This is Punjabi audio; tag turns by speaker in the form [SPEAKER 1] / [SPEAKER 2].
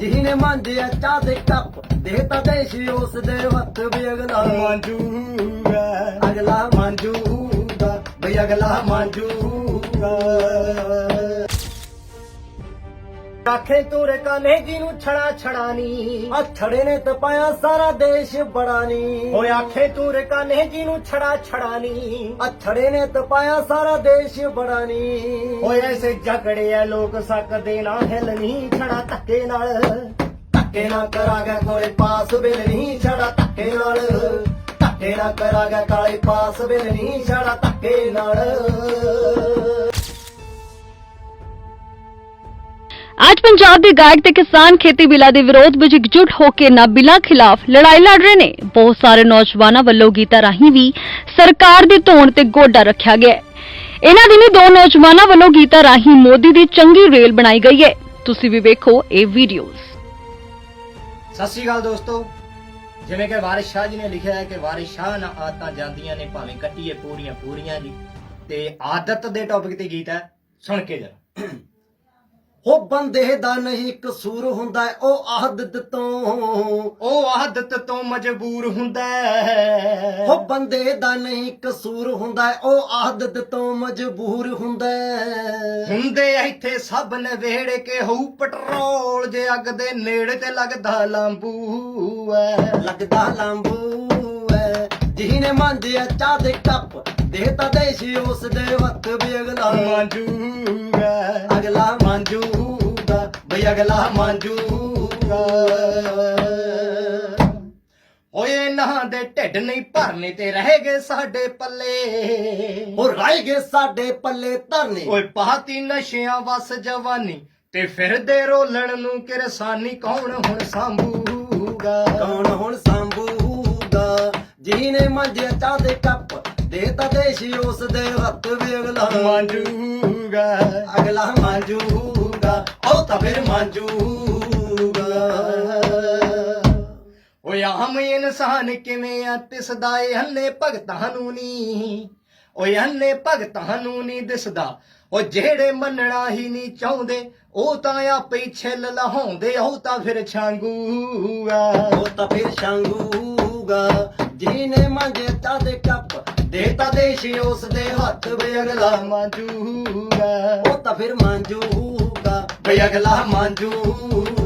[SPEAKER 1] ਜਿਹਨੇ ਮੰਜਿਆ ਚਾਹ ਦੇ ਕੱਪ ਦੇਤਾ ਦੇਸ਼ ਉਸ ਦੇ ਹੱਥ ਵੀ ਅਗਲਾ
[SPEAKER 2] ਮੰਜੂਗਾ।
[SPEAKER 1] ਅਗਲਾ ਮੰਜੂਗਾ ਬਈ ਅਗਲਾ ਮੰਜੂਗਾ।
[SPEAKER 2] ਆਖੇ ਤੂਰੇ ਕਾਨੇ ਜੀ ਨੂੰ ਛੜਾ ਛੜਾਨੀ।
[SPEAKER 1] ਅਛੜੇ ਨੇ ਤਪਾਇਆ ਸਾਰਾ ਦੇਸ਼ ਬੜਾ
[SPEAKER 2] ਓਏ ਆਖੇ ਤੂਰੇ ਕਾਨੇ ਜੀ ਨੂੰ ਛੜਾ ਛੜਾਨੀ।
[SPEAKER 1] ਅਛੜੇ ਨੇ ਤਪਾਇਆ ਸਾਰਾ ਦੇਸ਼ ਬੜਾ
[SPEAKER 2] ਓਏ ਐਸੇ ਝਗੜੇ ਆ ਲੋਕ ਸਕਦੇ ਨਾ ਹਿਲਣੀ ਛੜਾ ਧੱਕੇ ਨਾਲ।
[SPEAKER 1] ਧੱਕੇ ਨਾ ਕਰਾਂਗਾ ਕੋਲੇ ਪਾਸ ਬਿਲ ਨਹੀਂ ਛੜਾ ਧੱਕੇ ਨਾਲ। ਧੱਕੇ ਨਾ ਕਰਾਂਗਾ ਕਾਲੇ ਪਾਸ ਬਿਲ ਨਹੀਂ ਛੜਾ ਧੱਕੇ ਨਾਲ।
[SPEAKER 3] ਅੱਜ ਪੰਜਾਬ ਦੇ ਗਾਇਕ ਤੇ ਕਿਸਾਨ ਖੇਤੀ ਬਿੱਲਾਂ ਦੇ ਵਿਰੋਧ ਵਿੱਚ ਇਕਜੁੱਟ ਹੋ ਕੇ ਨਾ ਬਿੱਲਾਂ ਖਿਲਾਫ ਲੜਾਈ ਲੜ ਰਹੇ ਨੇ। ਬਹੁਤ ਸਾਰੇ ਨੌਜਵਾਨਾਂ ਵੱਲੋਂ ਗੀਤਾਂ ਰਾਹੀਂ ਵੀ ਸਰਕਾਰ ਦੀ ਧੌਣ ਤੇ ਗੋਡਾ ਰੱਖਿਆ ਗਿਆ ਹੈ। ਇਹਨਾਂ ਦਿਨੀ ਦੋ ਨੌਜਵਾਨਾਂ ਵੱਲੋਂ ਗੀਤਾਂ ਰਾਹੀਂ ਮੋਦੀ ਦੀ ਚੰਗੀ ਰੇਲ ਬਣਾਈ ਗਈ ਹੈ। ਤੁਸੀਂ ਵੀ ਵੇਖੋ ਇਹ ਵੀਡੀਓਜ਼।
[SPEAKER 2] ਸਤਿ ਸ਼੍ਰੀ ਅਕਾਲ ਦੋਸਤੋ। ਜਿਵੇਂ ਕਿ ਵਾਰਿਸ ਸ਼ਾਹ ਜੀ ਨੇ ਲਿਖਿਆ ਹੈ ਕਿ ਵਾਰਿਸ ਸ਼ਾਹ ਨਾ ਆਦਤਾਂ ਜਾਂਦੀਆਂ ਨੇ, ਭਾਵੇਂ ਕੱਟੀਏ ਪੂਰੀਆਂ ਪੂਰੀਆਂ ਜੀ। ਤੇ ਆਦਤ ਦੇ ਟੌਪਿਕ ਤੇ ਗੀਤ ਹੈ, ਸੁਣ ਕੇ ਜਰਾ।
[SPEAKER 1] ਹੋ ਬੰਦੇ ਦਾ ਨਹੀਂ ਕਸੂਰ ਹੁੰਦਾ ਉਹ ਆਦਤ ਤੋਂ
[SPEAKER 2] ਉਹ ਆਦਤ ਤੋਂ ਮਜਬੂਰ ਹੁੰਦਾ ਹੈ।
[SPEAKER 1] ਬੰਦੇ ਦਾ ਨਹੀਂ ਕਸੂਰ ਹੁੰਦਾ ਉਹ ਆਦਤ ਤੋਂ ਮਜਬੂਰ ਹੁੰਦਾ।
[SPEAKER 2] ਹੁੰਦੇ ਇੱਥੇ ਸਭ ਨਵੇੜੇ ਕੇ ਹੋਊ ਪੈਟਰੋਲ ਜੇ ਅੱਗ ਦੇ ਨੇੜੇ ਤੇ ਲੱਗਦਾ ਲਾਂਬੂ ਐ
[SPEAKER 1] ਲੱਗਦਾ ਲੰਬੂ ਹੈ। ਜਿਹਨੇ ਮੰਜਿਆ ਚਾਹ ਦੇ ਕੱਪ ਦੇਤਾ ਦੇਸ਼ ਉਸ ਦੇ ਹੱਥ ਵੀ ਅਗਲਾ
[SPEAKER 2] ਮਾਂਜੂਗਾ।
[SPEAKER 1] ਅਗਲਾ ਮੰਜੂਗਾ ਬਈ ਅਗਲਾ ਮੰਜੂਗਾ।
[SPEAKER 2] ਓਏ ਨਾ ਦੇ ਢਿੱਡ ਨਹੀਂ ਭਰਨੇ ਤੇ ਰਹਿ ਗਏ ਸਾਡੇ ਪੱਲੇ।
[SPEAKER 1] ਉਹ ਗਏ ਸਾਡੇ ਪੱਲੇ ਧਰਨੇ।
[SPEAKER 2] ਓਏ ਪਾਤੀ ਨਸ਼ਿਆਂ ਵਸ ਜਵਾਨੀ ਤੇ ਫਿਰਦੇ ਰੋਲਣ ਨੂੰ ਕਿਰਸਾਨੀ ਕੌਣ ਹੁਣ ਸੰਭੂਗਾ?
[SPEAKER 1] ਕੌਣ ਹੁਣ ਸੰਭੂਗਾ? ਜਿਹਨੇ ਮੰਜਿਆ ਚਾਹ ਦੇ ਕੱਪ ਦੇਤਾ ਦੇਸ਼ ਉਸ ਦੇ ਹੱਥ ਵੀ ਅਗਲਾ
[SPEAKER 2] ਮਾਂਜੂਗਾ।
[SPEAKER 1] ਅਗਲਾ ਮੰਜੂਗਾ ਉਹ ਤਾਂ ਫਿਰ ਮੰਜੂਗਾ।
[SPEAKER 2] ਓਏ ਆਮ ਇਨਸਾਨ ਕਿਵੇਂ ਆ ਤਿਸਦਾ ਏ ਹੰਨੇ ਭਗਤਾਂ ਨੂੰ ਨੀ ਓਏ ਹੰਨੇ ਭਗਤਾਂ ਨੂੰ ਨੀ ਦਿਸਦਾ। ਓ ਜਿਹੜੇ ਮੰਨਣਾ ਹੀ ਨਹੀਂ ਚਾਹੁੰਦੇ ਉਹ ਤਾਂ ਆਪੇ ਛਿੱਲ ਲਹਾਉਂਦੇ ਉਹ ਤਾਂ ਫਿਰ ਛਾਂਗੂਗਾ।
[SPEAKER 1] ਉਹ ਤਾਂ ਫਿਰ ਸ਼ਾਂਗੂਗਾ ਜਿਹਨੇ ਮੰਜੇ ਚਾਹ ਦੇ ਕੱਪ ਦੇਤਾ ਦੇਸ਼ ਉਸ ਦੇ ਹੱਥ ਵੀ ਅਗਲਾ
[SPEAKER 2] ਮਾਂਜੂਗਾ।
[SPEAKER 1] ਉਹ ਤਾਂ ਫਿਰ ਮੰਜੂਗਾ। ਬਈ ਅਗਲਾ ਮੰਜੂਗਾ।